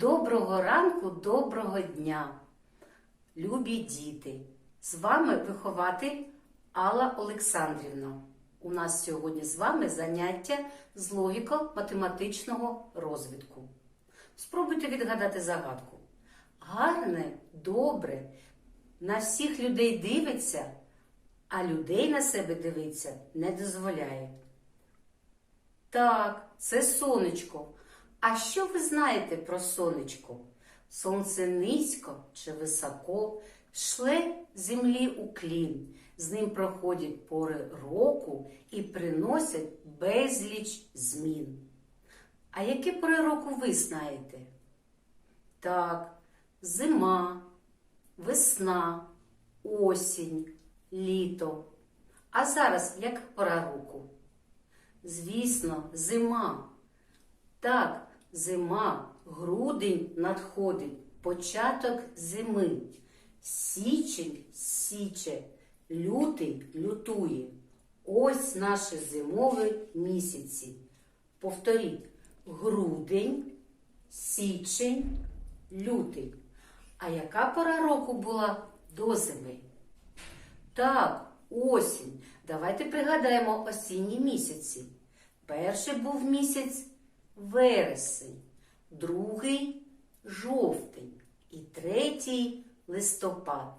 Доброго ранку, доброго дня, любі діти! З вами вихователь Алла Олександрівна. У нас сьогодні з вами заняття з логіко-математичного розвитку. Спробуйте відгадати загадку. Гарне, добре, на всіх людей дивиться, а людей на себе дивиться не дозволяє. Так, це сонечко. А що ви знаєте про сонечко? Сонце низько чи високо, шле землі уклін. З ним проходять пори року і приносять безліч змін. А які пори року ви знаєте? Так, зима, весна, осінь, літо. А зараз яка пора року? Звісно, зима. Так, зима, грудень надходить, початок зими. Січень січе, лютий лютує. Ось наші зимові місяці. Повторіть, грудень, січень, лютий. А яка пора року була до зими? Так, осінь. Давайте пригадаємо осінні місяці. Перший був місяць вересень, другий жовтень і третій листопад.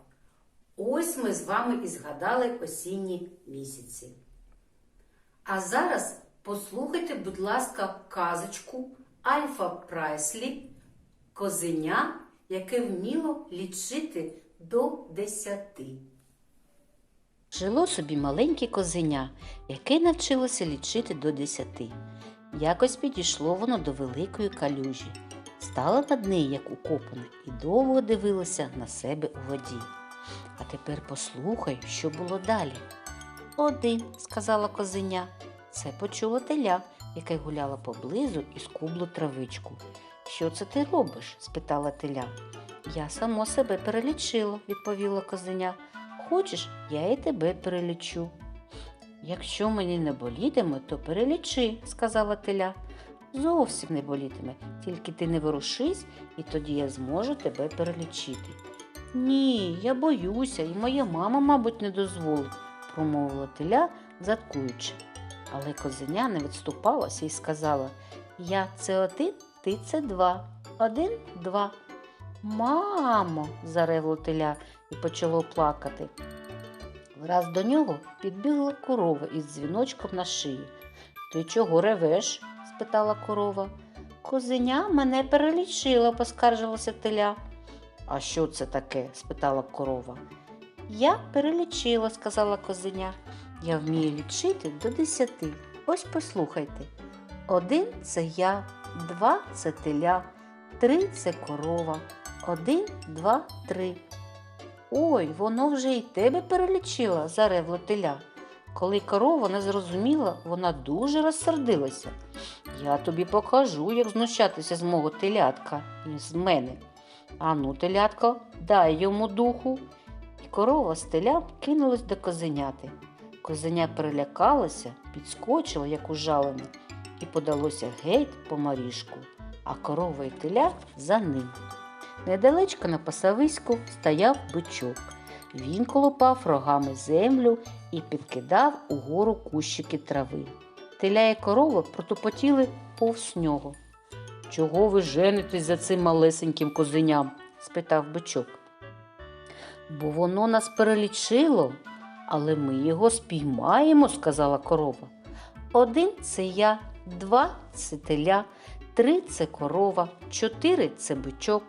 Ось ми з вами і згадали осінні місяці. А зараз послухайте, будь ласка, казочку Альфа Прайслі Козеня, яке вміло лічити до десяти. Жило собі маленьке козеня, яке навчилося лічити до десяти. Якось підійшло воно до великої калюжі, стало над нею, як укопана, і довго дивилося на себе у воді. А тепер послухай, що було далі. Один, сказала козеня. Це почуло теля, яке гуляло поблизу і скубло травичку. Що це ти робиш? спитала теля. Я само себе перелічила, відповіла козеня. Хочеш, я і тебе перелічу. Якщо мені не болітиме, то перелічи, сказала теля. Зовсім не болітиме, тільки ти не ворушись, і тоді я зможу тебе перелічити. Ні, я боюся, і моя мама, мабуть, не дозволить, промовила теля, заткуючи. Але козеня не відступалася і сказала Я це один, ти це два. Один, два. Мамо, заревло теля і почало плакати. Враз до нього підбігла корова із дзвіночком на шиї. Ти чого ревеш? спитала корова. Козеня мене перелічила, поскаржилася теля. А що це таке? спитала корова. Я перелічила, сказала козеня. Я вмію лічити до десяти. Ось послухайте. Один це я, два це теля, три це корова. Один, два, три. Ой, воно вже й тебе перелічила, заревло теля. Коли корова не зрозуміла, вона дуже розсердилася. Я тобі покажу, як знущатися з мого телятка і з мене. Ану, телятко, дай йому духу. І корова з телям кинулась до козеняти. Козеня перелякалася, підскочила, як ужалене, і подалося геть по маріжку, а корова і теля за ним. Недалечко на пасовиську стояв бичок. Він колупав рогами землю і підкидав угору кущики трави. Теля і корова протупотіли повз нього. Чого ви женитесь за цим малесеньким козеням? спитав бичок. Бо воно нас перелічило, але ми його спіймаємо, сказала корова. Один це я, два це теля, три це корова, чотири це бичок.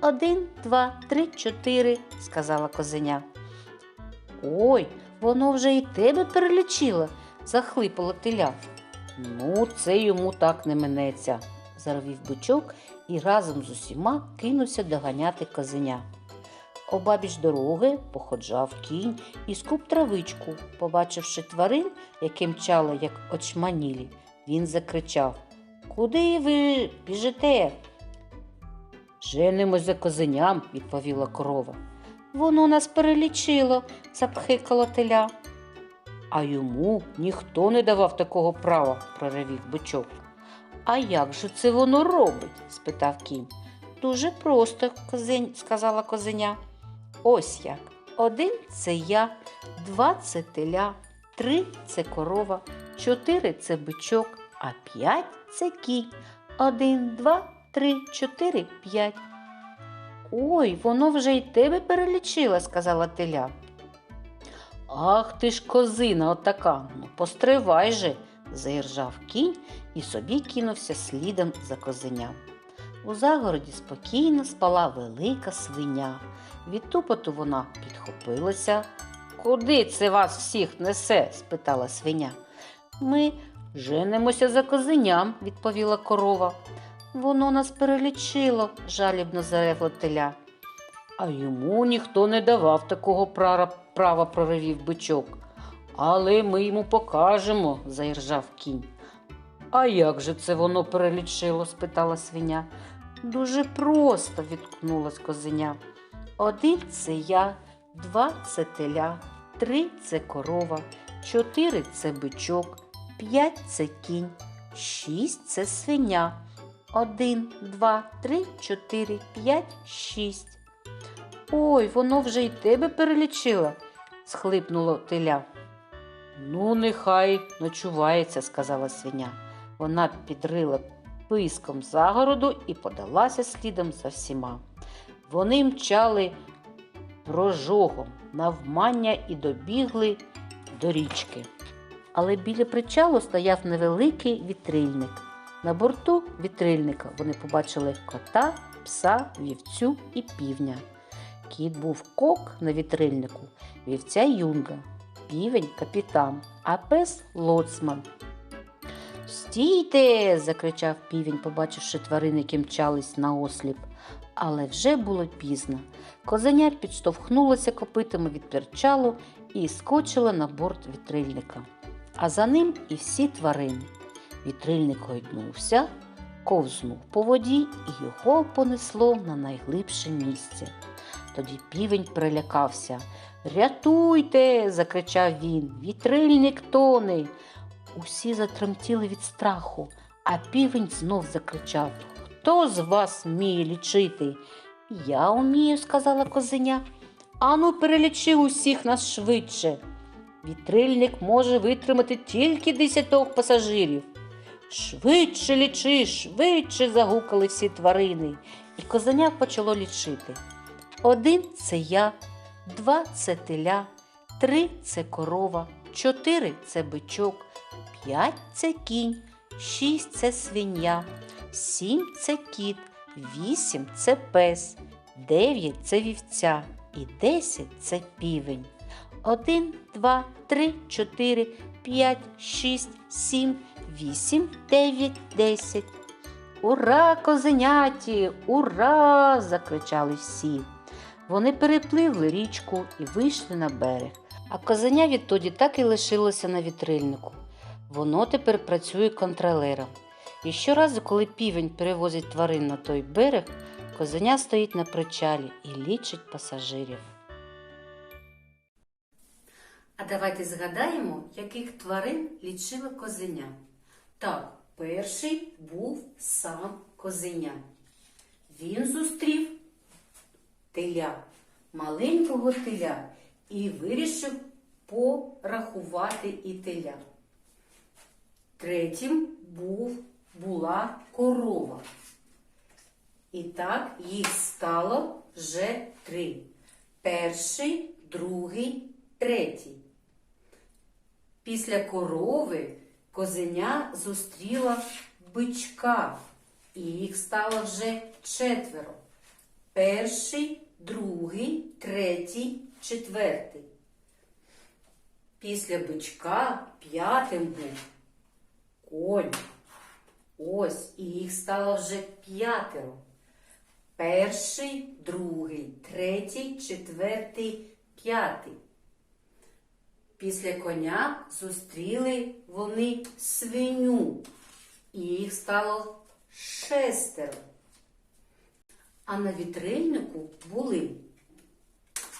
Один, два, три, чотири, сказала козеня. Ой, воно вже і тебе перелічило, захлипало теля. Ну, це йому так не минеться, зарвів бичок і разом з усіма кинувся доганяти козеня. Обабіч дороги походжав кінь і скуп травичку. Побачивши тварин, які мчали, як очманілі, він закричав Куди ви біжите? Женимось за козеням, відповіла корова. Воно нас перелічило, запхикала теля. А йому ніхто не давав такого права, проревів бичок. А як же це воно робить? спитав кінь. Дуже просто, козень, сказала козеня. Ось як. Один це я, два це теля, три це корова, чотири це бичок, а п'ять це кінь. Один, два, три, чотири, п'ять. Ой, воно вже й тебе перелічила, сказала теля. Ах ти ж козина отака, ну постривай же, заіржав кінь і собі кинувся слідом за козеням. У загороді спокійно спала велика свиня. Від тупоту вона підхопилася. Куди це вас всіх несе? спитала свиня. Ми женимося за козеням, відповіла корова. Воно нас перелічило, жалібно заревла теля. А йому ніхто не давав такого права, права проривів бичок. Але ми йому покажемо, заіржав кінь. А як же це воно перелічило? спитала свиня. Дуже просто, відкнулась козеня. Один це я, два це теля, три це корова, чотири це бичок, п'ять це кінь, шість це свиня. Один, два, три, чотири, п'ять, шість. Ой, воно вже й тебе перелічило, схлипнуло теля. Ну, нехай ночувається, сказала свиня. Вона підрила писком загороду і подалася слідом за всіма. Вони мчали прожогом навмання і добігли до річки. Але біля причалу стояв невеликий вітрильник. На борту вітрильника вони побачили кота, пса, вівцю і півня. Кіт був кок на вітрильнику, вівця юнга, півень капітан, а пес лоцман. Стійте. закричав півень, побачивши тварини, які мчались на осліп. Але вже було пізно. Козеня підштовхнулося копитами від перчалу і скочила на борт вітрильника. А за ним і всі тварини. Вітрильник гойднувся, ковзнув по воді і його понесло на найглибше місце. Тоді півень перелякався. Рятуйте. закричав він. Вітрильник тоне. Усі затремтіли від страху, а півень знов закричав Хто з вас вміє лічити? Я вмію, сказала козеня. Ану, перелічи усіх нас швидше. Вітрильник може витримати тільки десяток пасажирів. Швидше лічи, швидше загукали всі тварини, і козеня почало лічити. Один це я, два це теля, три це корова, чотири це бичок, п'ять це кінь, шість це свиня, сім це кіт, вісім це пес, дев'ять це вівця і десять це півень. Один, два, три, чотири, п'ять, шість, сім, вісім, дев'ять, десять. Ура, козеняті! Ура! закричали всі. Вони перепливли річку і вийшли на берег. А козеня відтоді так і лишилося на вітрильнику. Воно тепер працює контролером. І щоразу, коли півень перевозить тварин на той берег, козеня стоїть на причалі і лічить пасажирів. А давайте згадаємо, яких тварин лічила козеня. Так, перший був сам козеня. Він зустрів теля, маленького теля, і вирішив порахувати і теля. Третім був, була корова. І так їх стало вже три. Перший, другий, третій. Після корови козеня зустріла бичка, і їх стало вже четверо. Перший, другий, третій, четвертий. Після бичка п'ятим був конь. Ось, і їх стало вже п'ятеро. Перший, другий, третій, четвертий, п'ятий. Після коня зустріли вони свиню, і їх стало шестеро. А на вітрильнику були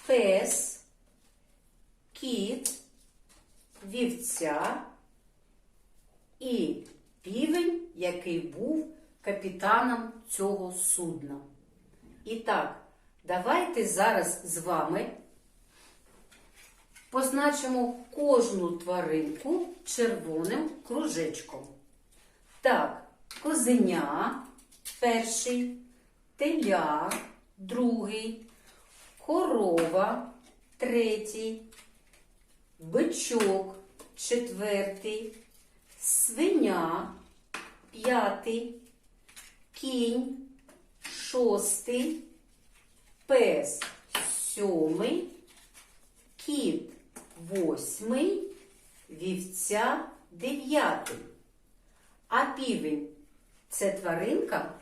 пес, кіт, вівця і півень, який був капітаном цього судна. І так, давайте зараз з вами позначимо кожну тваринку червоним кружечком. Так, козеня перший, теля другий, корова третій, бичок четвертий, свиня п'ятий, кінь шостий, пес сьомий, кіт восьмий, вівця дев'ятий. А півень це тваринка?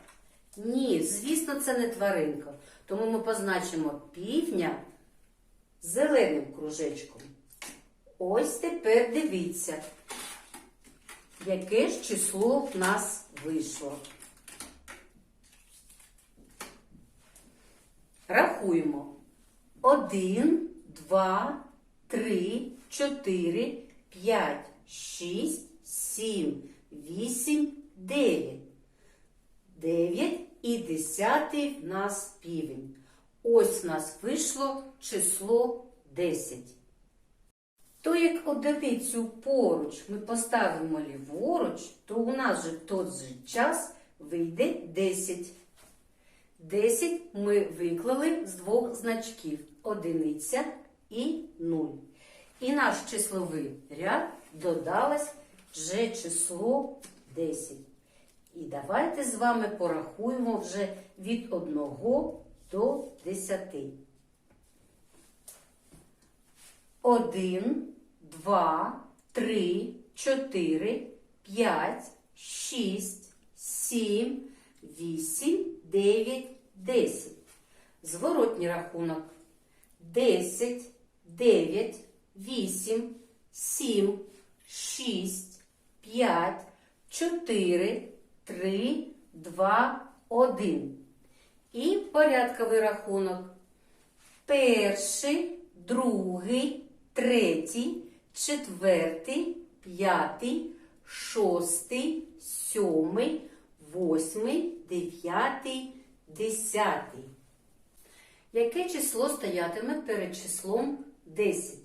Ні, звісно, це не тваринка. Тому ми позначимо півня зеленим кружечком. Ось тепер дивіться, яке ж число в нас вийшло. Рахуємо. Один, два, три, чотири, п'ять, шість, сім, вісім, дев'ять. Дев'ять і десятий в нас півень. Ось в нас вийшло число 10. То як одиницю поруч ми поставимо ліворуч, то у нас же в той же час вийде 10. 10 ми виклали з двох значків одиниця і 0. І наш числовий ряд додалось вже число 10. І давайте з вами порахуємо вже від 1 до 10. 1, 2, 3, 4, 5, 6, 7, 8, 9, 10. Зворотній рахунок. 10, 9, 8, 7, 6, 5, 4, 3, 2, 1. І порядковий рахунок. Перший, другий, третій, четвертий, п'ятий, шостий, сьомий, восьмий, дев'ятий, десятий. Яке число стоятиме перед числом 10?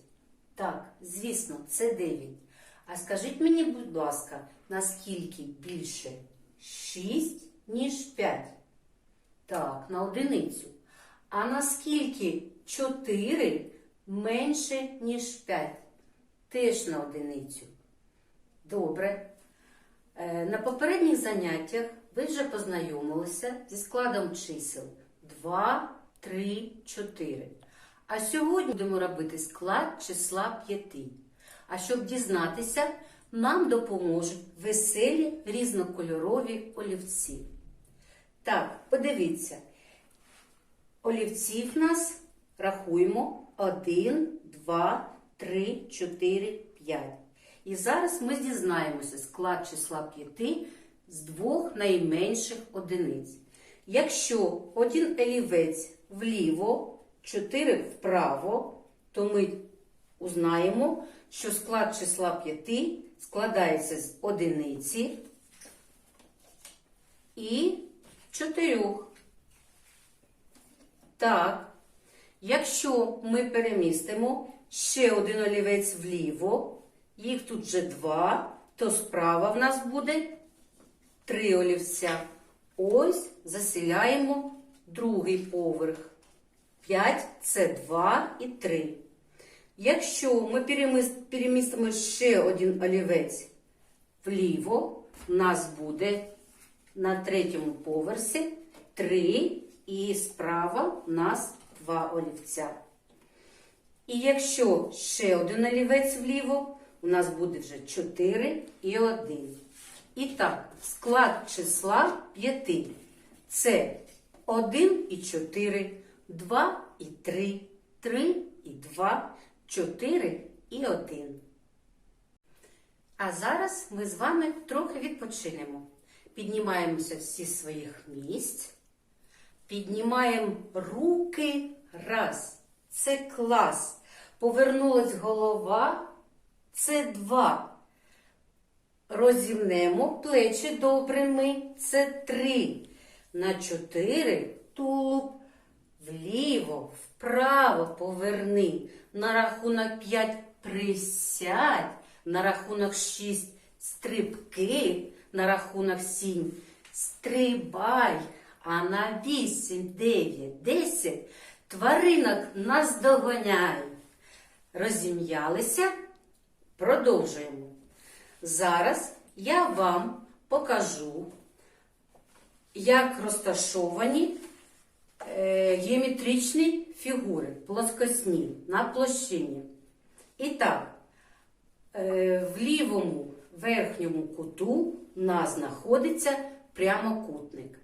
Так, звісно, це 9. А скажіть мені, будь ласка, наскільки більше 6, ніж 5? Так, на одиницю. А наскільки 4 менше, ніж 5? Теж на одиницю. Добре. Е, На попередніх заняттях ви вже познайомилися зі складом чисел 2, 3, 4. А сьогодні будемо робити склад числа 5. А щоб дізнатися, нам допоможуть веселі різнокольорові олівці. Так, подивіться. Олівців нас рахуємо 1, 2, 3, 4, 5. І зараз ми дізнаємося склад числа 5 з двох найменших одиниць. Якщо один олівець вліво, 4 вправо, то ми узнаємо, що склад числа 5 складається з одиниці і 4. Так, якщо ми перемістимо ще один олівець вліво, їх тут вже два, то справа в нас буде три олівця. Ось засіляємо другий поверх. 5 це 2 і 3. Якщо ми перемістимо ще один олівець вліво, у нас буде на третьому поверсі 3 і справа у нас 2 олівця. І якщо ще один олівець вліво, у нас буде вже 4 і 1. І так, склад числа 5. Це 1 і 4, 2 і 3, 3 і 2, 4 і 1. А зараз ми з вами трохи відпочинемо. Піднімаємося всі своїх місць. Піднімаємо руки. Раз. Це клас. Повернулась голова. Це два. Розімнемо плечі добре ми. Це три. На чотири тулуб вліво, вправо поверни. На рахунок 5 присядь, на рахунок 6 стрибки, на рахунок 7 стрибай, а на 8, 9, 10 тваринок наздоганяй. Розім'ялися? Продовжуємо. Зараз я вам покажу, як розташовані геометричні фігури плоскосні на площині. І так, е, в лівому верхньому куту у нас знаходиться прямокутник.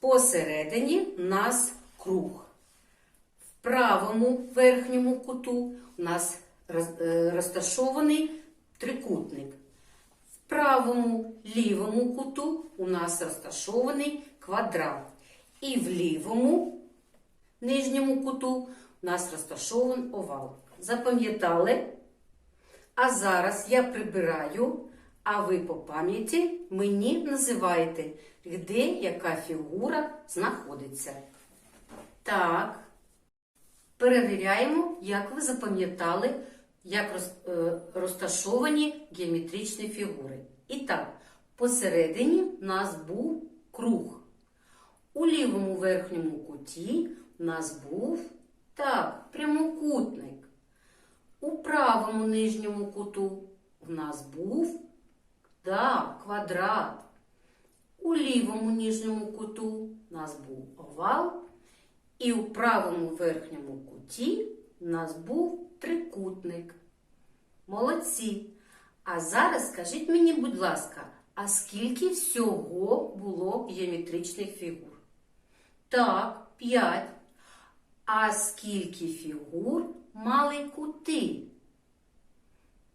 Посередині у нас круг. В правому верхньому куту у нас е, розташований трикутник. В правому лівому куту у нас розташований квадрат. І в лівому нижньому куту у нас розташований овал. Запам'ятали? А зараз я прибираю, а ви по пам'яті мені називаєте, де яка фігура знаходиться. Так. Перевіряємо, як ви запам'ятали, як е, розташовані геометричні фігури. І так, посередині у нас був круг. У лівому верхньому куті у нас був так, прямокутник. У правому нижньому куту в нас був так, квадрат. У лівому нижньому куту у нас був овал. І у правому верхньому куті у нас був трикутник. Молодці. А зараз скажіть мені, будь ласка, а скільки всього було геометричних фігур? Так, 5. А скільки фігур мали кути?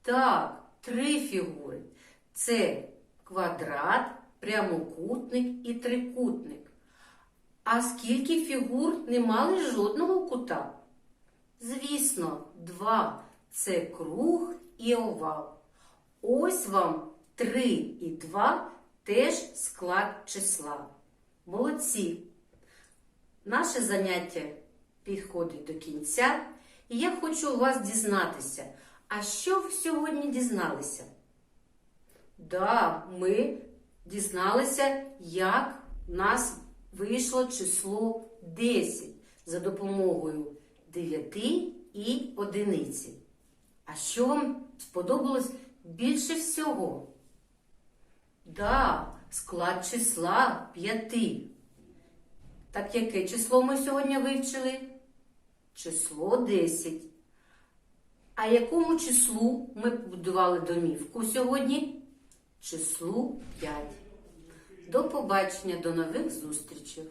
Так, три фігури. Це квадрат, прямокутник і трикутник. А скільки фігур не мали жодного кута? Звісно, два. Це круг і овал. Ось вам 3 і 2 теж склад числа. Молодці! Наше заняття підходить до кінця, і я хочу у вас дізнатися, а що ви сьогодні дізналися? Да, ми дізналися, як в нас вийшло число 10 за допомогою 9 і одиниці. А що вам сподобалось більше всього? Да, склад числа 5. Так яке число ми сьогодні вивчили? Число 10. А якому числу ми побудували домівку сьогодні? Числу 5. До побачення, до нових зустрічей!